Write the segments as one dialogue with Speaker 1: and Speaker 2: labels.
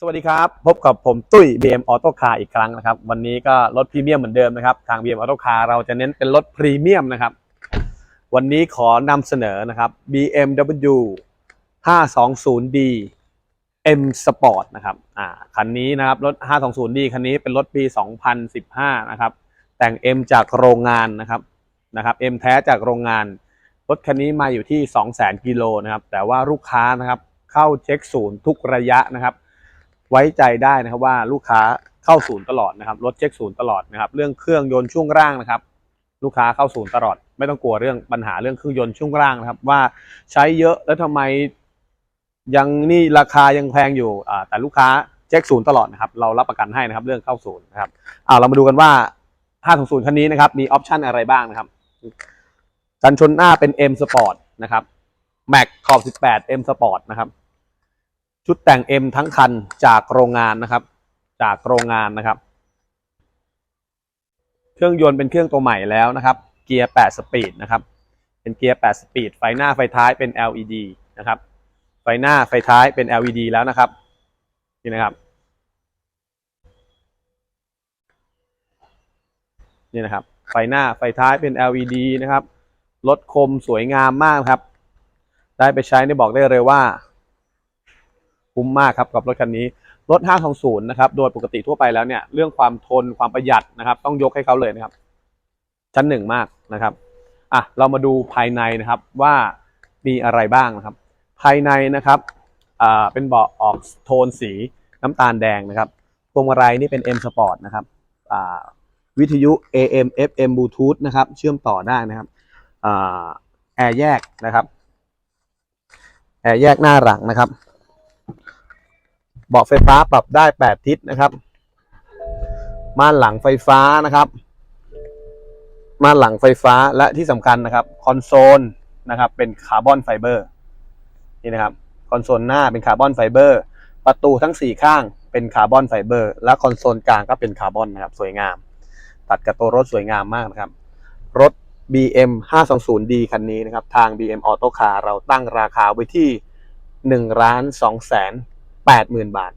Speaker 1: สวัสดีครับ พบกับผมตุ้ย BM Auto Car อีกครั้งนะครับ วันนี้ก็รถพรีเมียมเหมือนเดิมนะครับ ทาง BM Auto Car เราจะเน้นเป็นรถพรีเมียมนะครับ วันนี้ขอนำเสนอนะครับ BMW 520D M Sport นะครับอ่าคันนี้นะครับรถ 520D คันนี้เป็นรถปี 2015 นะครับ แต่ง M จากโรงงานนะครับนะครับ M แท้จากโรงงาน รถคันนี้มาอยู่ที่ 200,000กิโลนะครับ แต่ว่าลูกค้านะครับเข้าเช็คศูนย์ทุกระยะนะครับ ไว้ใจได้นะครับว่าลูกค้าเข้าศูนย์ตลอดนะครับรถเช็คศูนย์ตลอดนะครับ เรื่องเครื่องยนต์ช่วงล่างนะครับ ลูกค้าเข้าศูนย์ตลอด ไม่ต้องกลัวเรื่องปัญหาเรื่องเครื่องยนต์ช่วงล่างนะครับ ว่าใช้เยอะแล้วทำไมยังนี่ราคายังแพงอยู่อ่าแต่ลูกค้าเช็คศูนย์ตลอดนะครับ เรารับประกันให้นะครับ เรื่องเข้าศูนย์นะครับอ่าเรามาดูกันว่า520คันนี้นะครับมีออปชันอะไรบ้างนะครับกันชนหน้าเป็น M Sport นะครับ Mac ขอบ 18 M Sport นะครับ ชุดแต่ง M ทั้งคันจากโรงงานนะครับ จากโรงงานนะครับ เครื่องยนต์เป็นเครื่องตัวใหม่แล้วนะครับ เกียร์ 8 สปีดนะครับ เป็นเกียร์ 8 สปีด ไฟหน้าไฟท้ายเป็น LED นะครับ ไฟหน้าไฟท้ายเป็น LED แล้วนะครับ นี่นะครับ นี่นะครับ ไฟหน้าไฟท้ายเป็น LED นะครับ รถคมสวยงามมากครับ ได้ไปใช้นี่บอกได้เลยว่า คุ้มมากครับกับรถคันนี้รถ 520 นะครับ โดยปกติทั่วไปแล้วเนี่ย เรื่องความทนความประหยัดนะครับ ต้องยกให้เขาเลยนะครับ ชั้นหนึ่งมากนะครับ อะ เรามาดูภายในนะครับว่ามีอะไรบ้างนะครับ ภายในนะครับ อ่า เป็นเบาะออกโทนสีน้ำตาลแดงนะครับพวงมาลัยนี่เป็น M Sport นะครับ อ่า วิทยุ AM FM Bluetooth นะครับ เชื่อมต่อได้นะครับ อ่า แอร์แยกนะครับ แอร์แยกหน้าหลังนะครับ เบาะไฟฟ้าปรับได้ 8 ทิศนะครับ ม่านหลังไฟฟ้านะครับ ม่านหลังไฟฟ้าและที่สำคัญนะครับ คอนโซลนะครับ เป็นคาร์บอนไฟเบอร์นี่นะครับ คอนโซลหน้าเป็นคาร์บอนไฟเบอร์ ประตูทั้ง 4 ข้างเป็นคาร์บอนไฟเบอร์ และคอนโซลกลางก็เป็นคาร์บอนนะครับ สวยงาม ตัดกับตัวรถสวยงามมากนะครับ รถ BM 520D คันนี้นะครับ ทาง BM Auto Car เราตั้งราคาไว้ที่1ล้าน2แสน 80,000บาท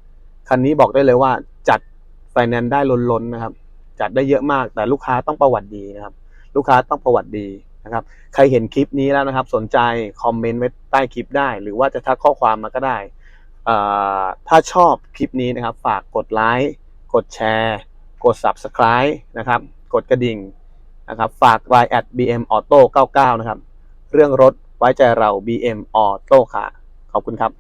Speaker 1: คันนี้บอกได้เลยว่าจัดไฟแนนซ์ได้ล้นๆนะครับ จัดได้เยอะมากแต่ลูกค้าต้องประวัติดีนะครับ ลูกค้าต้องประวัติดีนะครับ ใครเห็นคลิปนี้แล้วนะครับ สนใจคอมเมนต์ไว้ใต้คลิปได้ หรือว่าจะทักข้อความมาก็ได้อ่อถ้าชอบคลิปนี้นะครับ ฝากกดไลค์กดแชร์ กด Subscribe นะครับ กดกระดิ่งนะครับ ฝาก Line at BM Auto 99 นะครับ เรื่องรถไว้ใจเรา BM Auto ค่ะ ขอบคุณครับ